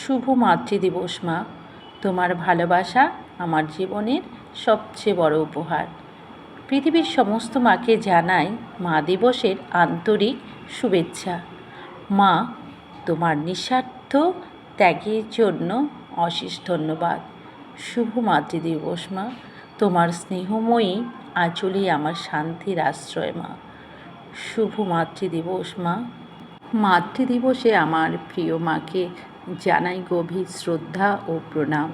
শুভ মাতৃদিবস, মা। তোমার ভালোবাসা আমার জীবনের সবচেয়ে বড় উপহার। পৃথিবীর সমস্ত মাকে জানাই মা দিবসের আন্তরিক শুভেচ্ছা। মা, তোমার নিঃস্বার্থ ত্যাগের জন্য অশেষ ধন্যবাদ। শুভ মাতৃদিবস, মা। তোমার স্নেহময়ী আঁচলেই আমার শান্তির আশ্রয়, মা। শুভ মাতৃদিবস, মা। মাতৃদিবসে আমার প্রিয় মাকে জানাই গভীর শ্রদ্ধা ও প্রণাম।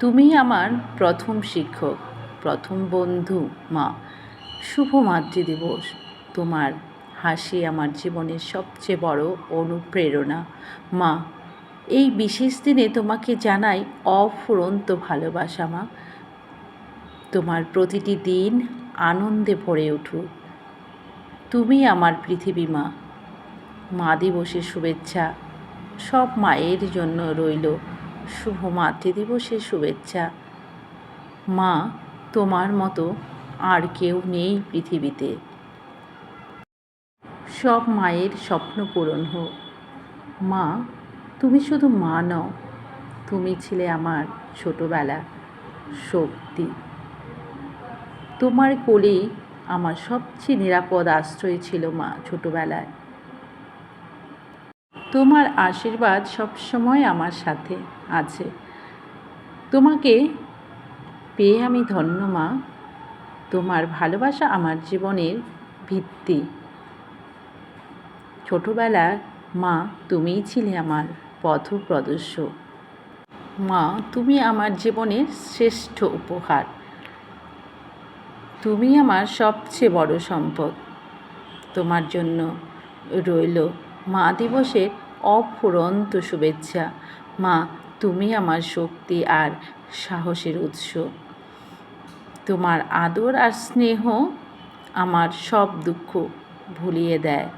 তুমি আমার প্রথম শিক্ষক, প্রথম বন্ধু, মা। শুভ মাতৃদিবস। তোমার হাসি আমার জীবনের সবচেয়ে বড় অনুপ্রেরণা। মা, এই বিশেষ দিনে তোমাকে জানাই অফুরন্ত ভালোবাসা, মা। তোমার প্রতিটি দিন আনন্দে ভরে উঠুক। তুমি আমার পৃথিবী, মা। মা দিবসের শুভেচ্ছা সব মায়ের জন্য রইল শুভ মাতৃদিবসের শুভেচ্ছা। মা, তোমার মতো আর কেউ নেই পৃথিবীতে। সব মায়ের স্বপ্ন পূরণ হোক। মা, তুমি শুধু মা নও, তুমি ছিলে আমার ছোটোবেলা শক্তি। তোমার কোলেই আমার সবচেয়ে নিরাপদ আশ্রয় ছিল মা ছোটোবেলায়। তোমার আশীর্বাদ সবসময় আমার সাথে আছে। তোমাকে পেয়ে আমি ধন্য, মা। তোমার ভালোবাসা আমার জীবনের ভিত্তি। ছোটোবেলায় মা, তুমিই ছিলে আমার পথ প্রদর্শক মা, তুমি আমার জীবনের শ্রেষ্ঠ উপহার। তুমি আমার সবচেয়ে বড় সম্পদ। তোমার জন্য রইল মা দিবসের অফুরন্ত শুভেচ্ছা। মা, তুমি আমার শক্তি আর সাহসের উৎস। তোমার আদর আর স্নেহ আমার সব দুঃখ ভুলিয়ে দেয়।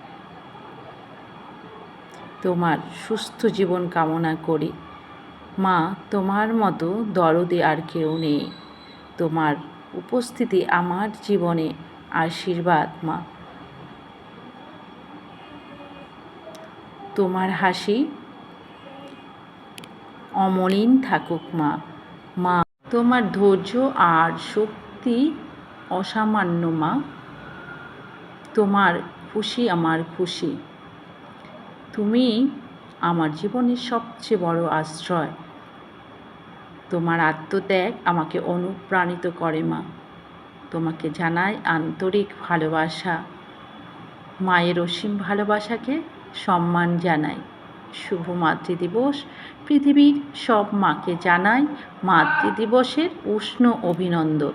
তোমার সুস্থ জীবন কামনা করি। মা, তোমার মতো দরদে আর কেউ নেই। তোমার উপস্থিতি আমার জীবনে আশীর্বাদ, মা। তোমার হাসি? অমলিন থাকুক মা। মা, তোমার ধৈর্য আর শক্তি অসামান্য মা। তোমার খুশি আমার খুশি। তুমি আমার জীবনের সবচেয়ে বড় আশ্রয়। তোমার আত্মত্যাগ আমাকে অনুপ্রাণিত করে মা। তোমাকে জানাই আন্তরিক ভালোবাসা। মায়ের অসীম ভালোবাসাকে সম্মান জানাই। শুভ মাতৃদিবস। পৃথিবীর সব মাকে জানাই মাতৃদিবসের উষ্ণ অভিনন্দন।